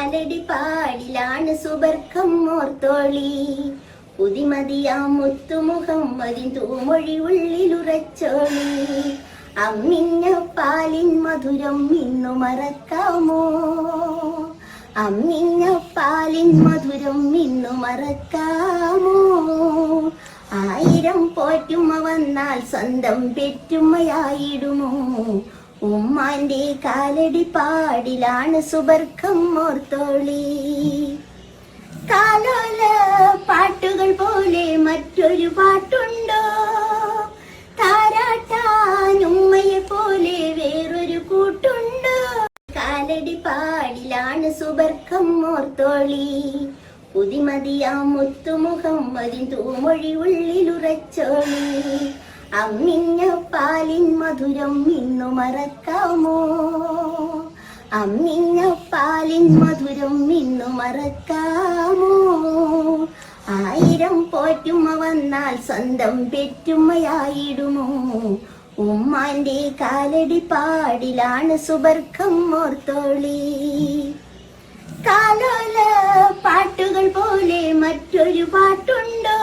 കാലടി പാടിലാണ് സുബർക്കം ഓർത്തോളി പുതിമതിയാ മുത്തുമുഖം മതി തൂമൊഴി ഉള്ളിലുറച്ചോളി അമ്മിഞ്ഞ പാലിൻ മധുരം ഇന്നു മറക്കാമോ? അമ്മിഞ്ഞ പാലിൻ മധുരം ഇന്നു മറക്കാമോ? ആയിരം പോറ്റുമ്മ വന്നാൽ സ്വന്തം പെറ്റുമ്മയായിടുമോ ഉമ്മാന്റെ കാലടി പാടിലാണ് സുബർക്കം ഓർത്തോളി കാലോല പാട്ടുകൾ പോലെ മറ്റൊരു പാട്ടുണ്ടോ? താരാട്ടാൻ ഉമ്മയെ പോലെ വേറൊരു കൂട്ടുണ്ടോ? കാലടി പാടിലാണ് സുബർക്കം ഓർത്തോളി പുതിമതിയാ മുത്തുമുഖം മതി തൂമൊഴി ഉള്ളിലുറച്ചോളി. അമ്മിഞ്ഞ പാലിൻ മധുരം നിന്നു മറക്കാമോ? അമ്മിഞ്ഞ പാലിൻ മധുരം നിന്നു മറക്കാമോ? ആയിരം പോറ്റുമ്മ വന്നാൽ സ്വന്തം പെറ്റുമ്മയായിടുമോ ഉമ്മാന്റെ കാലടി പാടിലാണ് സുബർക്കം ഓർത്തോളി കാലോല പാട്ടുകൾ പോലെ മറ്റൊരു പാട്ടുണ്ടോ?